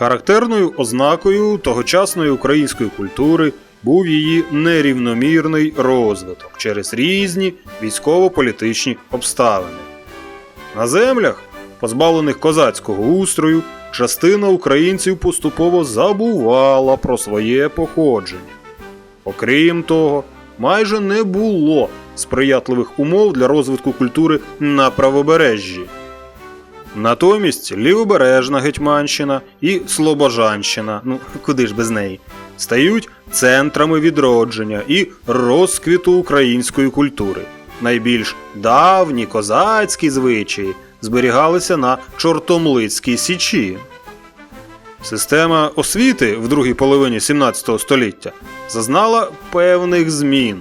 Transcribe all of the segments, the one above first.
Характерною ознакою тогочасної української культури був її нерівномірний розвиток через різні військово-політичні обставини. На землях, позбавлених козацького устрою, частина українців поступово забувала про своє походження. Окрім того, майже не було сприятливих умов для розвитку культури на правобережжі. Натомість лівобережна Гетьманщина і Слобожанщина, ну куди ж без неї, стають центрами відродження і розквіту української культури. Найбільш давні козацькі звичаї зберігалися на Чортомлицькій січі. Система освіти в другій половині 17 століття зазнала певних змін.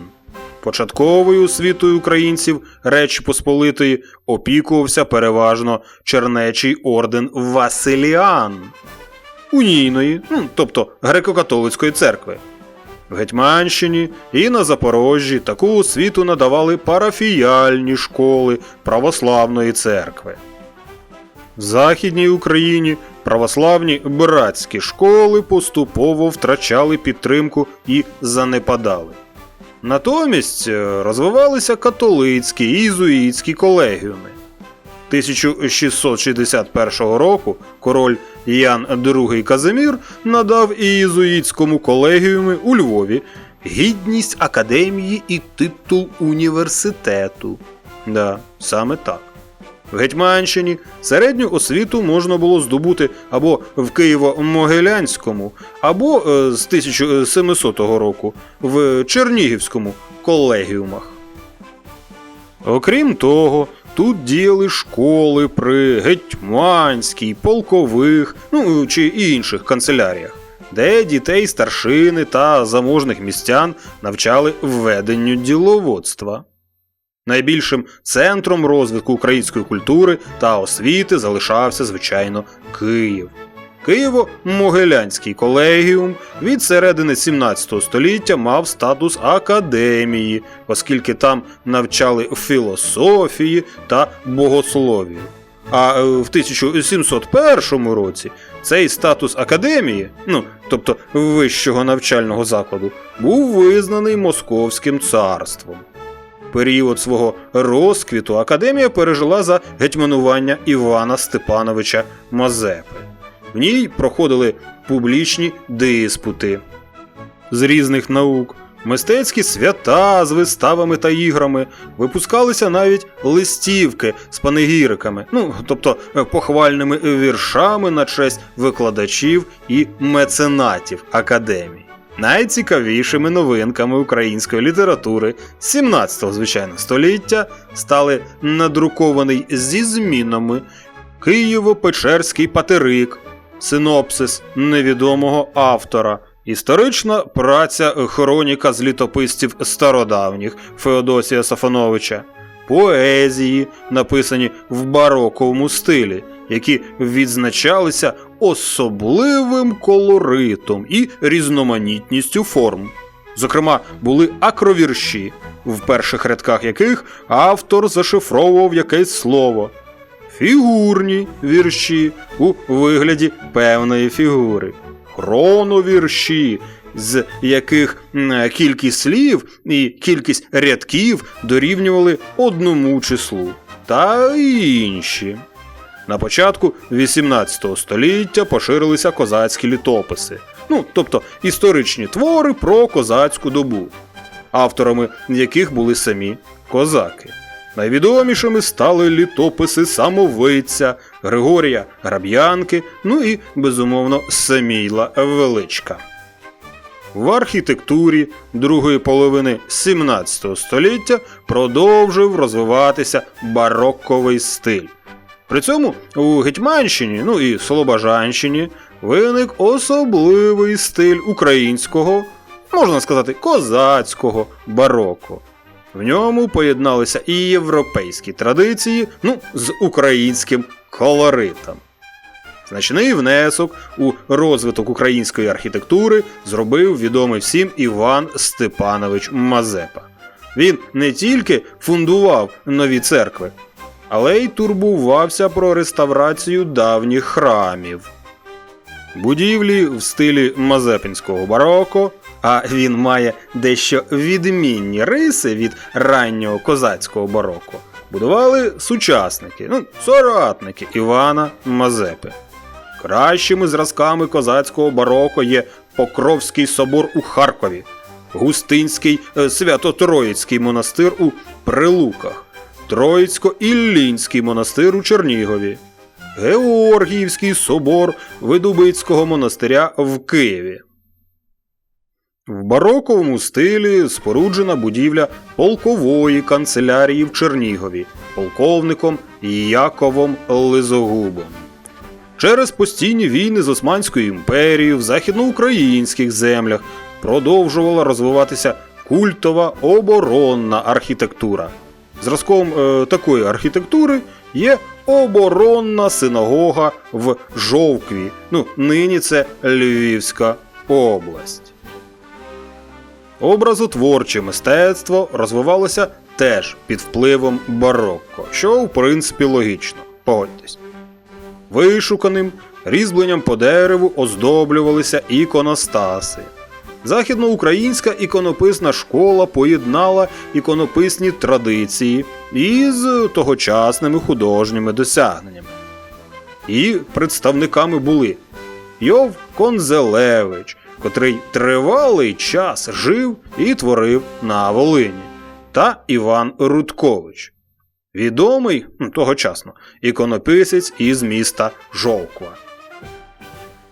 Початковою освітою українців Речі Посполитої опікувався переважно чернечий орден Василіан унійної, ну, тобто греко-католицької церкви. В Гетьманщині і на Запорожжі таку освіту надавали парафіяльні школи православної церкви. В Західній Україні православні братські школи поступово втрачали підтримку і занепадали. Натомість е, розвивалися католицькі і ізуїтські колегіуми. 1661 року король Ян II Казимір надав ієзуїтському колегіумі у Львові гідність академії і титул університету. Да, саме так. В Гетьманщині середню освіту можна було здобути або в Києво-Могилянському, або е, з 1700 року в Чернігівському колегіумах. Окрім того, тут діяли школи при гетьманській, полкових, ну чи інших канцеляріях, де дітей старшини та заможних містян навчали введенню діловодства. Найбільшим центром розвитку української культури та освіти залишався, звичайно, Київ. Києво-Могилянський колегіум від середини 17 століття мав статус академії, оскільки там навчали філософії та богословію. А е, в 1701 році цей статус академії, ну тобто вищого навчального закладу, був визнаний Московським царством. Період свого розквіту академія пережила за гетьманування Івана Степановича Мазепи. В ній проходили публічні диспути з різних наук, мистецькі свята з виставами та іграми, випускалися навіть листівки з панегіриками, ну тобто е, похвальними віршами на честь викладачів і меценатів академії. Найцікавішими новинками української літератури 17-го, звичайно, століття стали надрукований зі змінами Києво-Печерський патерик, синопсис невідомого автора, історична праця хроніка з літописців стародавніх Феодосія Сафоновича, поезії, написані в бароковому стилі, які відзначалися особливим колоритом і різноманітністю форм. Зокрема, були акровірші, в перших рядках яких автор зашифровував якесь слово, фігурні вірші у вигляді певної фігури, хроновірші, з яких кількість слів і кількість рядків дорівнювали одному числу, та інші. На початку 18 століття поширилися козацькі літописи, ну тобто історичні твори про козацьку добу, авторами яких були самі козаки. Найвідомішими стали літописи самовиця, Григорія Граб'янки, ну і, безумовно, Самійла Величка. В архітектурі другої половини 17 століття продовжив розвиватися бароковий стиль. При цьому у Гетьманщині, ну і Слобожанщині виник особливий стиль українського, можна сказати, козацького бароко. В ньому поєдналися і європейські традиції, ну, з українським колоритом. Значний внесок у розвиток української архітектури зробив відомий всім Іван Степанович Мазепа. Він не тільки фундував нові церкви, але й турбувався про реставрацію давніх храмів. Будівлі в стилі мазепинського бароко, а він має дещо відмінні риси від раннього козацького бароко. Будували сучасники, ну, соратники Івана Мазепи. Кращими зразками козацького бароко є Покровський собор у Харкові, Густинський е, Свято-Троїцький монастир у Прилуках, Троїцько-Іллінський монастир у Чернігові, Георгіївський собор Видубицького монастиря в Києві. В бароковому стилі споруджена будівля полкової канцелярії в Чернігові полковником Яковом Лизогубом. Через постійні війни з Османською імперією в західноукраїнських землях продовжувала розвиватися культова оборонна архітектура. Зразком е, такої архітектури є оборонна синагога в Жовкві. Ну, нині це Львівська область. Образотворче мистецтво розвивалося теж під впливом барокко, що в принципі логічно. Погодьтесь. Вишуканим різьбленням по дереву оздоблювалися іконостаси. Західноукраїнська іконописна школа поєднала іконописні традиції із тогочасними художніми досягненнями. І представниками були Йов Конзелевич, котрий тривалий час жив і творив на Волині, та Іван Рудкович, відомий тогочасно іконописець із міста Жовква.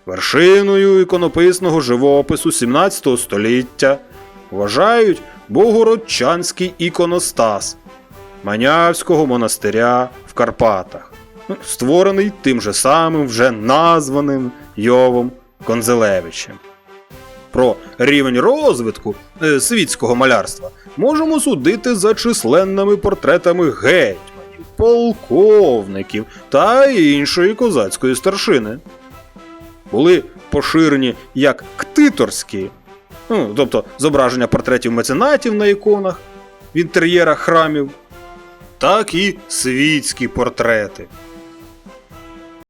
Вершиною іконописного живопису 17 століття вважають Богородчанський іконостас Манявського монастиря в Карпатах, ну, створений тим же самим вже названим Йовом Конзелевичем. Про рівень розвитку е, світського малярства можемо судити за численними портретами гетьманів, полковників та іншої козацької старшини. Були поширені як ктиторські, ну, тобто зображення портретів меценатів на іконах в інтер'єрах храмів, так і світські портрети,